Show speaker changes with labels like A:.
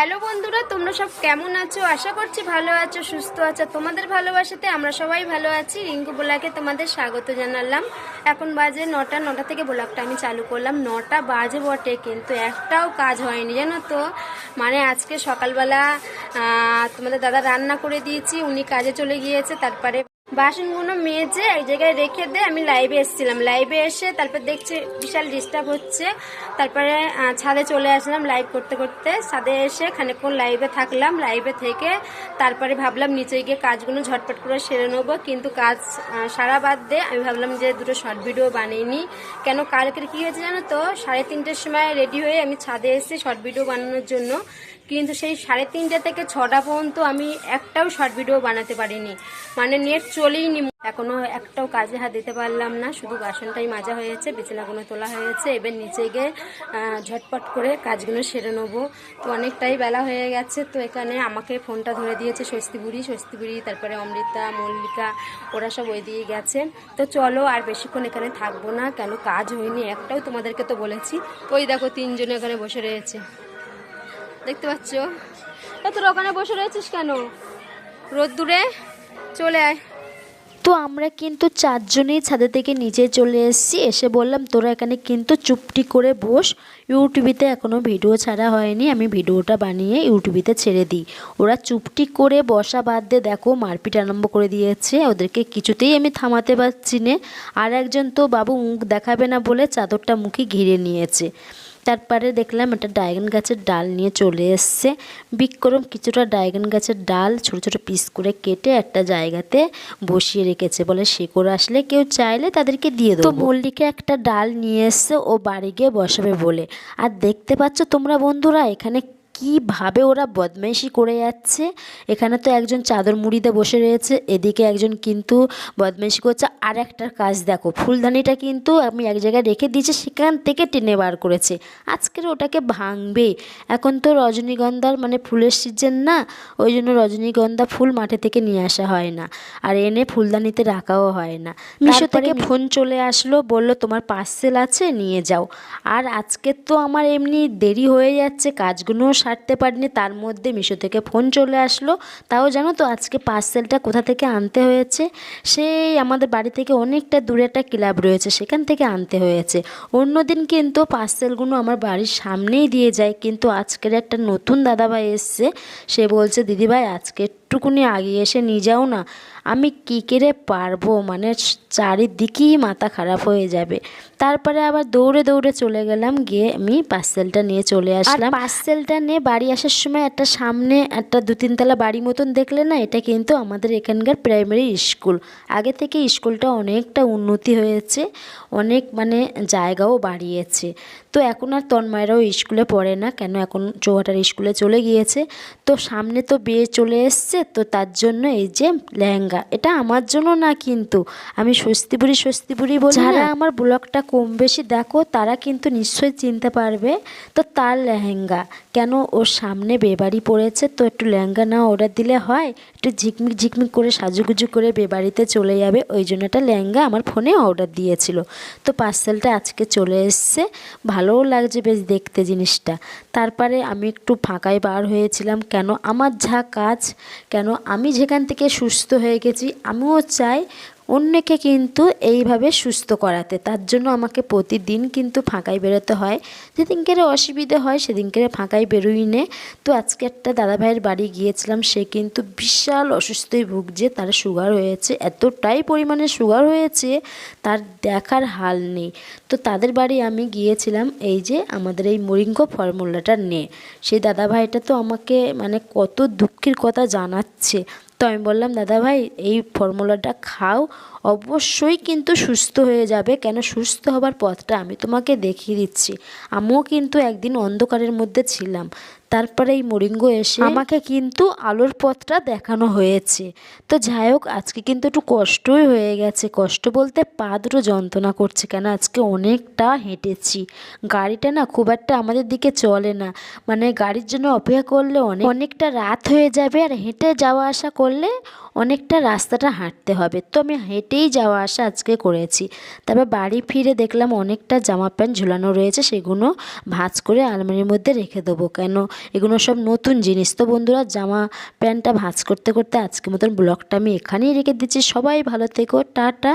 A: Hello বন্ধুরা, তোমরা সব কেমন আছো? আশা করছি ভালো আছো, সুস্থ আছো। তোমাদের ভালোবাসাতে আমরা সবাই ভালো আছি। রিঙ্কু বোলাকে তোমাদের স্বাগত জানালাম। এখন বাজে নটা নটা থেকে ব্লগটা আমি চালু করলাম। নটা বাজে বটে, কিন্তু একটাও কাজ হয়নি, জানো তো? মানে আজকে সকালবেলা তোমাদের দাদা রান্না করে দিয়েছি, উনি কাজে চলে গিয়েছে, তারপরে বাসনগুলো মেজে এক জায়গায় রেখে দিয়ে আমি লাইভে এসেছিলাম। লাইভে এসে তারপর দেখছি বিশাল ডিস্টার্ব হচ্ছে। তারপরে ছাদে চলে আসলাম লাইভ করতে করতে। ছাদে এসে খানিকক্ষণ লাইভে থাকলাম। লাইভে থেকে তারপরে ভাবলাম নিচে গিয়ে কাজগুলো ঝটপট করে সেরে নেব। কিন্তু কাজ সারা বাদ দিয়ে আমি ভাবলাম যে দুটো শর্ট ভিডিও বানিয়ে নিই কেন কালকের কী হয়েছে জানো তো? সাড়ে তিনটের সময় রেডি হয়ে আমি ছাদে এসে শর্ট ভিডিও বানানোর জন্য কিন্তু সেই সাড়ে তিনটে থেকে ছটা পর্যন্ত আমি একটাও শর্ট ভিডিও বানাতে পারিনি। মানে নেট চলেই নি। এখনও একটাও কাজে হাত দিতে পারলাম না। শুধু বাসনটাই মাজা হয়েছে বিছানাগুলো তোলা হয়েছে এবার নিচে গিয়ে ঝটপট করে কাজগুলো সেরে নেব। তো অনেকটাই বেলা হয়ে গেছে। তো এখানে আমাকে ফোনটা ধরে দিয়েছে স্বস্তিবুড়ি স্বস্তিবুড়ি তারপরে অমৃতা, মল্লিকা, ওরা সব ওই দিয়ে গেছে। তো চলো আর বেশিক্ষণ এখানে থাকব না। কেন কাজ হয়নি। একটাও তোমাদেরকে তো বলেছি। ওই দেখো তিনজনে এখানে বসে রয়েছে। দেখতে পাচ্ছ? এ তোর ওখানে বসে রয়েছিস কেন? রোদ্দুরে চলে আয়।
B: তো আমরা কিন্তু চারজনেই ছাদে থেকে নিচে চলে এসেছি। এসে বললাম, তোরা এখানে কিন্তু চুপটি করে বস। ইউটিউবিতে এখনও ভিডিও ছাড়া হয়নি। আমি ভিডিওটা বানিয়ে ইউটিউবিতে ছেড়ে দিই। ওরা চুপটি করে বসা বাদ দিয়ে দেখো মারপিট আরম্ভ করে দিয়েছে। ওদেরকে কিছুতেই আমি থামাতে পারছি না। আর একজন তো বাবু মুখ দেখাবে না বলে চাদরটা মুখে ঘিরে নিয়েছে। তারপরে দেখলাম একটা ডায়গন গাছের ডাল নিয়ে চলে এসছে। বিক্রম কিছুটা ডায়গন গাছের ডাল ছোট ছোট পিস করে কেটে একটা জায়গাতে বসিয়ে রেখেছে। বলে শেকড় আসলে কেউ চাইলে তাদেরকে দিয়ে দেবো। মল্লিকে একটা ডাল নিয়ে এসছে, ও বাড়ি গিয়ে বসাবে বলে। আর দেখতে পাচ্ছ তোমরা বন্ধুরা, এখানে কীভাবে ওরা বদমাইশি করে যাচ্ছে? এখানে তো একজন চাদর মুড়িতে বসে রয়েছে এদিকে একজন কিন্তু বদমাইশি করছে। আর একটা কাজ দেখো ফুলদানিটা কিন্তু আমি এক জায়গায় রেখে দিয়েছি সেখান থেকে টেনে বার করেছে। আজকের ওটাকে ভাঙবে এখন তো রজনীগন্ধার মানে ফুলের সিজন না ওই জন্য রজনীগন্ধা ফুল মাঠে থেকে নিয়ে আসা হয় না। আর এনে ফুলদানিতে রাখাও হয় না। মিশো থেকে ফোন চলে আসলো বলল তোমার পার্সেল আছে নিয়ে যাও। আর আজকে তো আমার এমনি দেরি হয়ে যাচ্ছে কাজগুলোও সারতে পারিনি, তার মধ্যে মিশো থেকে ফোন চলে আসলো। তাও জানো তো আজকে পার্সেলটা কোথা থেকে আনতে হয়েছে? সেই আমাদের বাড়ি থেকে অনেকটা দূরে একটা ক্লাব রয়েছে, সেখান থেকে আনতে হয়েছে। অন্যদিন কিন্তু পার্সেলগুলো আমার বাড়ির সামনেই দিয়ে যায়, কিন্তু আজকের একটা নতুন দাদাভাই এসছে, সে বলছে, দিদিভাই, আজকে একটুকুনি আগে এসে নিয়ে যাও না। আমি কী করে পারব? মানে চারিদিকেই মাথা খারাপ হয়ে যাবে। তারপরে আবার দৌড়ে দৌড়ে চলে গেলাম গিয়ে আমি পার্সেলটা নিয়ে চলে আসলাম। পার্সেলটা নিয়ে বাড়ি আসার সময় একটা সামনে একটা দু তিনতলা বাড়ি মতন দেখলে না এটা কিন্তু আমাদের এখানকার প্রাইমারি স্কুল আগে থেকে স্কুলটা অনেকটা উন্নতি হয়েছে অনেক মানে জায়গাও বাড়িয়েছে। তো এখন আর তন্ময়রাও স্কুলে পড়ে না, কেন এখন চৌহাটার স্কুলে চলে গিয়েছে। তো সামনে তো বিয়ে চলে এসছে, তো তার জন্য এই যে লেহেঙ্গা, এটা আমার জন্য না কিন্তু। আমি স্বস্তিপুরি স্বস্তিপুরি বলি যারা আমার ব্লগটা কম বেশি দেখো, তারা কিন্তু নিশ্চয়ই চিনতে পারবে। তো তার লেহেঙ্গা, কেন ওর সামনে বেবাড়ি পড়েছে, তো একটু লেহেঙ্গা না অর্ডার দিলে হয়, একটু ঝিকমিক ঝিকমিক করে সাজুগুজু করে বেবাড়িতে চলে যাবে, ওই জন্য একটা লেহেঙ্গা আমার ফোনে অর্ডার দিয়েছিল। তো পার্সেলটা আজকে চলে এসছে ভালোও লাগছে বেশ দেখতে জিনিসটা। তারপরে আমি একটু ফাঁকায় বার হয়েছিলাম, কেন আমার যা কাজ, কেন আমি যেখান থেকে সুস্থ হয়ে গেছি, আমিও চাই অন্যকে কিন্তু এইভাবে সুস্থ করাতে। তার জন্য আমাকে প্রতিদিন কিন্তু ফাঁকায় বেরোতে হয়। যেদিনকে অসুবিধে হয় সেদিনকে ফাঁকায় বেরোই নে। তো আজকে একটা দাদাভাইয়ের বাড়ি গিয়েছিলাম, সে কিন্তু বিশাল অসুস্থই ভুগছে, তার সুগার হয়েছে, এতটাই পরিমাণে সুগার হয়েছে, তার দেখার হাল নেই। তো তাদের বাড়ি আমি গিয়েছিলাম, এই যে আমাদের এই মরিঙ্গ ফর্মুলাটা নিয়ে সেই দাদাভাইটা তো আমাকে মানে কত দুঃখের কথা জানাচ্ছে। তো আমি বললাম, দাদা ভাই, এই ফর্মুলাটা খাও। অবশ্যই কিন্তু সুস্থ হয়ে যাবে। কেন সুস্থ হবার পথটা আমি তোমাকে দেখিয়ে দিচ্ছি। আমিও কিন্তু একদিন অন্ধকারের মধ্যে ছিলাম। তারপরে এই মরিঙ্গ এসে আমাকে কিন্তু আলোর পথটা দেখানো হয়েছে। তো যাই হোক, আজকে কিন্তু একটু কষ্টই হয়ে গেছে। কষ্ট বলতে পা দুটো যন্ত্রণা করছে কেন? আজকে অনেকটা হেঁটেছি। গাড়িটা না খুব একটা আমাদের দিকে চলে না। মানে গাড়ির জন্য অপেক্ষা করলে অনেক অনেকটা রাত হয়ে যাবে আর হেঁটে যাওয়া আসা করলে অনেকটা রাস্তাটা হাঁটতে হবে। তো আমি হেঁটেই যাওয়া আসা আজকে করেছি। তারপর বাড়ি ফিরে দেখলাম অনেকটা জামা প্যান্ট ঝুলানো রয়েছে, সেগুলো ভাঁজ করে আলমারির মধ্যে রেখে দেবো। কেন? এগুলো সব নতুন জিনিস। তো বন্ধুরা, জামা প্যান্টটা ভাঁজ করতে করতে আজকে মতন ব্লগটা আমি এখানেই রেখে দিচ্ছি। সবাই ভালো থেকো, টাটা।